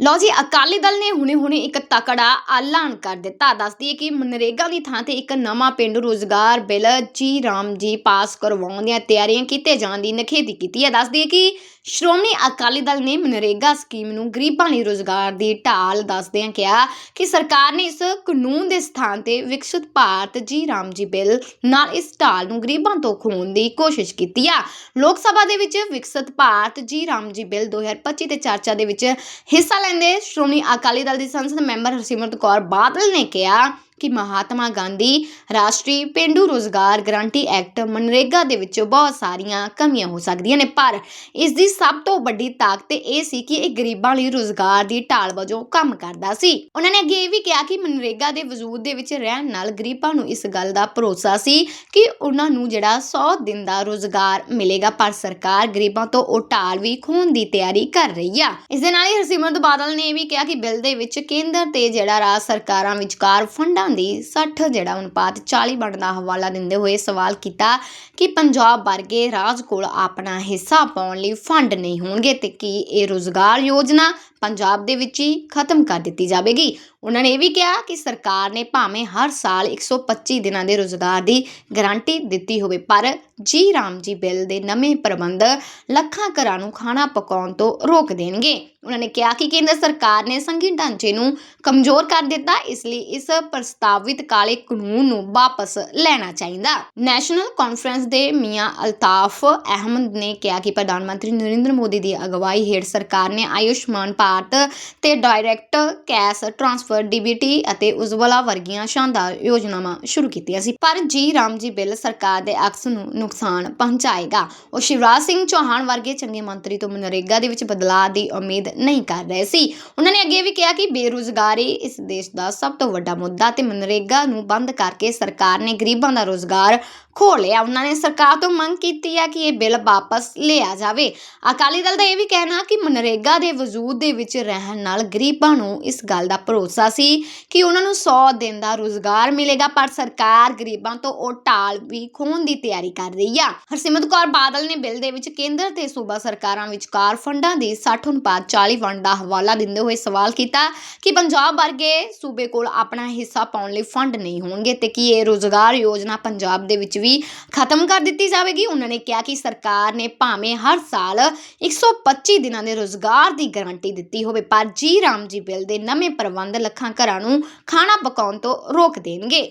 ਲਓ ਜੀ, ਅਕਾਲੀ ਦਲ ਨੇ ਹੁਣੇ-ਹੁਣੇ ਇੱਕ ਤਕੜਾ ਐਲਾਨ ਕਰ ਦਿੱਤਾ। ਦੱਸਦੀ ਹੈ ਕਿ ਮਨਰੇਗਾ ਦੀ ਥਾਂ ਤੇ ਇੱਕ ਨਵਾਂ ਪਿੰਡੂ ਰੋਜ਼ਗਾਰ ਬਿੱਲ ਜੀ ਰਾਮ ਜੀ ਪਾਸ ਕਰਵਾਉਣ ਦੀਆਂ ਤਿਆਰੀਆਂ ਕੀਤੇ ਜਾਣ ਦੀ ਨਖੇਦੀ ਕੀਤੀ ਹੈ। ਦੱਸਦੀ ਹੈ ਕਿ ਸ਼੍ਰੋਮਣੀ ਅਕਾਲੀ ਦਲ ਨੇ ਮਨਰੇਗਾ ਸਕੀਮ ਨੂੰ ਗਰੀਬਾਂ ਲਈ ਰੋਜ਼ਗਾਰ ਦੀ ਢਾਲ ਦੱਸਦਿਆਂ ਕਿਹਾ ਕਿ ਸਰਕਾਰ ਨੇ ਇਸ ਕਾਨੂੰਨ ਦੇ ਸਥਾਨ ਤੇ ਵਿਕਸਿਤ ਭਾਰਤ ਜੀ ਰਾਮ ਜੀ ਬਿੱਲ ਨਾਲ ਇਸ ਢਾਲ ਨੂੰ ਗਰੀਬਾਂ ਤੋਂ ਖੋਹਣ ਦੀ ਕੋਸ਼ਿਸ਼ ਕੀਤੀ ਆ। ਲੋਕ ਸਭਾ ਦੇ ਵਿੱਚ ਵਿਕਸਿਤ ਭਾਰਤ ਜੀ ਰਾਮ ਜੀ ਬਿੱਲ 2025 ਤੇ ਚਰਚਾ ਦੇ ਵਿੱਚ ਹਿੱਸਾ ਲੈਂਦੇ ਸ਼੍ਰੋਮਣੀ ਅਕਾਲੀ ਦਲ ਦੀ ਸੰਸਦ ਮੈਂਬਰ ਹਰਸਿਮਰਤ ਕੌਰ ਬਾਦਲ ਨੇ ਕਿਹਾ ਕਿ ਮਹਾਤਮਾ ਗਾਂਧੀ ਰਾਸ਼ਟਰੀ ਪਿੰਡੂ ਰੋਜ਼ਗਾਰ ਗਰੰਟੀ ਐਕਟ ਮਨਰੇਗਾ ਦੇ ਵਿੱਚ ਬਹੁਤ ਸਾਰੀਆਂ ਕਮੀਆਂ ਹੋ ਸਕਦੀਆਂ ਨੇ। ਪਰ ਇਸ ਦੀ ਸਭ ਤੋਂ ਵੱਡੀ ਤਾਕਤ ਇਹ ਸੀ ਕਿ ਇਹ ਗਰੀਬਾਂ ਲਈ ਰੋਜ਼ਗਾਰ ਦੀ ਢਾਲ ਵਜੋਂ ਕੰਮ ਕਰਦਾ ਸੀ। ਉਹਨਾਂ ਨੇ ਅੱਗੇ ਇਹ ਵੀ ਕਿਹਾ ਕਿ ਮਨਰੇਗਾ ਦੇ ਵਜੂਦ ਦੇ ਵਿੱਚ ਰਹਿਣ ਨਾਲ ਗਰੀਬਾਂ ਨੂੰ ਇਸ ਗੱਲ ਦਾ ਭਰੋਸਾ ਸੀ ਕਿ ਉਹਨਾਂ ਨੂੰ ਜਿਹੜਾ 100 ਦਿਨ ਦਾ ਰੋਜ਼ਗਾਰ ਮਿਲੇਗਾ, ਪਰ ਸਰਕਾਰ ਗਰੀਬਾਂ ਤੋਂ ਉਹ ਢਾਲ ਵੀ ਖੋਹਣ ਦੀ ਤਿਆਰੀ ਕਰ ਰਹੀ ਆ। ਇਸ ਦੇ ਨਾਲ ਹੀ ਹਰਸਿਮਰਤ ਬਾਦਲ ਨੇ ਇਹ ਵੀ ਕਿਹਾ ਕਿ ਬਿੱਲ ਦੇ ਵਿੱਚ ਕੇਂਦਰ ਤੇ ਜਿਹੜਾ ਰਾਜ ਸਰਕਾਰਾਂ ਵਿਚਕਾਰ ਫੰਡਾਂ ਦੀ 60 ਜਿਹੜਾ ਅਨੁਪਾਤ 40 ਬਣਨ ਦਾ ਹਵਾਲਾ ਦਿੰਦੇ ਹੋਏ ਸਵਾਲ ਕੀਤਾ ਕਿ ਪੰਜਾਬ ਵਰਗੇ ਰਾਜ ਕੋਲ ਆਪਣਾ ਹਿੱਸਾ ਪਾਉਣ ਲਈ ਫੰਡ ਨਹੀਂ ਹੋਣਗੇ ਤੇ ਕੀ ਇਹ ਰੋਜ਼ਗਾਰ ਯੋਜਨਾ ਪੰਜਾਬ ਦੇ ਵਿੱਚ ਹੀ ਖਤਮ ਕਰ ਦਿੱਤੀ ਜਾਵੇਗੀ? ਉਹਨਾਂ ਨੇ ਇਹ ਵੀ ਕਿਹਾ ਕਿ ਸਰਕਾਰ ਨੇ ਭਾਵੇਂ ਹਰ ਸਾਲ 125 ਦਿਨਾਂ ਦੇ ਰੋਜ਼ਗਾਰ ਦੀ ਗਾਰੰਟੀ ਦਿੱਤੀ ਹੋਵੇ, ਪਰ ਜੀ ਰਾਮ ਜੀ ਬਿੱਲ ਦੇ ਨਵੇਂ ਪ੍ਰਬੰਧ ਲੱਖਾਂ ਘਰਾਂ ਨੂੰ ਖਾਣਾ ਪਕਾਉਣ ਤੋਂ ਰੋਕ ਦੇਣਗੇ। ਉਹਨਾਂ ਨੇ ਕਿਹਾ ਕਿ ਕੇਂਦਰ ਸਰਕਾਰ ਨੇ ਸੰਘੀ ਢਾਂਚੇ ਨੂੰ ਕਮਜ਼ੋਰ ਕਰ ਦਿੱਤਾ, ਇਸ ਲਈ ਇਸ ਪ੍ਰਸਤਾਵਿਤ ਕਾਲੇ ਕਾਨੂੰਨ ਨੂੰ ਵਾਪਸ ਲੈਣਾ ਚਾਹੀਦਾ। ਨੈਸ਼ਨਲ ਕਾਨਫਰੰਸ ਦੇ ਮੀਆਂ ਅਲਤਾਫ ਅਹਿਮਦ ਨੇ ਕਿਹਾ ਕਿ ਪ੍ਰਧਾਨ ਮੰਤਰੀ ਨਰਿੰਦਰ ਮੋਦੀ ਦੀ ਅਗਵਾਈ ਹੇਠ ਸਰਕਾਰ ਨੇ ਆਯੁਸ਼ਮਾਨ ਭਾਰਤ ਤੇ ਡਾਇਰੈਕਟ ਕੈਸ਼ ਟ੍ਰਾਂਸਫਰ, ਡੀਬੀਟੀ ਅਤੇ ਉਜਵਲਾ ਵਰਗੀਆਂ ਸ਼ਾਨਦਾਰ ਯੋਜਨਾਵਾਂ ਸ਼ੁਰੂ ਕੀਤੀਆਂ ਸੀ। ਪਰ ਜੀ ਰਾਮ ਜੀ ਬਿੱਲ ਸਰਕਾਰ ਦੇ ਅਕਸ ਨੂੰ ਨੁਕਸਾਨ ਪਹੁੰਚਾਏਗਾ। ਉਹ ਸ਼ਿਵਰਾਜ ਸਿੰਘ ਚੌਹਾਨ ਵਰਗੇ ਚੰਗੇ ਮੰਤਰੀ ਤੋਂ ਮਨਰੇਗਾ ਦੇ ਵਿੱਚ ਬਦਲਾਅ ਦੀ ਉਮੀਦ ਨਹੀਂ ਕਰ ਰਹੇ ਸੀ। ਉਹਨਾਂ ਨੇ ਅੱਗੇ ਵੀ ਕਿਹਾ ਕਿ ਬੇਰੁਜ਼ਗਾਰੀ ਇਸ ਦੇਸ਼ ਦਾ ਸਭ ਤੋਂ ਵੱਡਾ ਮੁੱਦਾ ਤੇ ਮਨਰੇਗਾ ਨੂੰ ਬੰਦ ਕਰਕੇ ਸਰਕਾਰ ਨੇ ਗਰੀਬਾਂ ਦਾ ਰੋਜ਼ਗਾਰ ਖੋਹ ਲਿਆ ਉਹਨਾਂ ਨੇ ਸਰਕਾਰ ਤੋਂ ਮੰਗ ਕੀਤੀ ਹੈ ਕਿ ਇਹ ਬਿੱਲ ਵਾਪਸ ਲਿਆ ਜਾਵੇ। ਅਕਾਲੀ ਦਲ ਦਾ ਇਹ ਵੀ ਕਹਿਣਾ ਕਿ ਮਨਰੇਗਾ ਦੇ ਵਜੂਦ ਦੇ ਵਿੱਚ ਰਹਿਣ ਨਾਲ ਗਰੀਬਾਂ ਨੂੰ ਇਸ ਗੱਲ ਦਾ ਭਰੋਸਾ ਸੀ ਕਿ ਉਹਨਾਂ ਨੂੰ 100 ਦਿਨ ਦਾ ਰੋਜ਼ਗਾਰ ਮਿਲੇਗਾ, ਪਰ ਸਰਕਾਰ ਗਰੀਬਾਂ ਤੋਂ ਉਹ ਢਾਲ ਵੀ ਖੋਹਣ ਦੀ ਤਿਆਰੀ ਕਰ ਰਹੀ ਆ। ਹਰਸਿਮਰਤ ਕੌਰ ਬਾਦਲ ਨੇ ਬਿੱਲ ਦੇ ਵਿੱਚ ਕੇਂਦਰ ਤੇ ਸੂਬਾ ਸਰਕਾਰਾਂ ਵਿਚਕਾਰ ਫੰਡਾਂ ਦੀ 60 ਅਨੁਪਾਤ 40 ਵੰਡ ਦਾ ਹਵਾਲਾ ਦਿੰਦੇ ਹੋਏ ਸਵਾਲ ਕੀਤਾ ਕਿ ਪੰਜਾਬ ਵਰਗੇ ਸੂਬੇ ਕੋਲ ਆਪਣਾ ਹਿੱਸਾ ਪਾਉਣ ਲਈ ਫੰਡ ਨਹੀਂ ਹੋਣਗੇ ਤੇ ਕੀ ਇਹ ਰੋਜ਼ਗਾਰ ਯੋਜਨਾ ਪੰਜਾਬ ਦੇ ਵਿੱਚ ਵੀ ਵੀ ਖਤਮ ਕਰ ਦਿੱਤੀ ਜਾਵੇਗੀ। ਉਹਨਾਂ ਨੇ ਕਿਹਾ ਕਿ ਸਰਕਾਰ ਨੇ ਭਾਵੇਂ ਹਰ ਸਾਲ 125 ਦਿਨਾਂ ਦੇ ਰੋਜ਼ਗਾਰ ਦੀ ਗਾਰੰਟੀ ਦਿੱਤੀ ਹੋਵੇ, ਪਰ ਜੀ ਰਾਮ ਜੀ ਬਿੱਲ ਦੇ ਨਵੇਂ ਪ੍ਰਬੰਧ ਲੱਖਾਂ ਘਰਾਂ ਨੂੰ ਖਾਣਾ ਪਕਾਉਣ ਤੋਂ ਰੋਕ ਦੇਣਗੇ।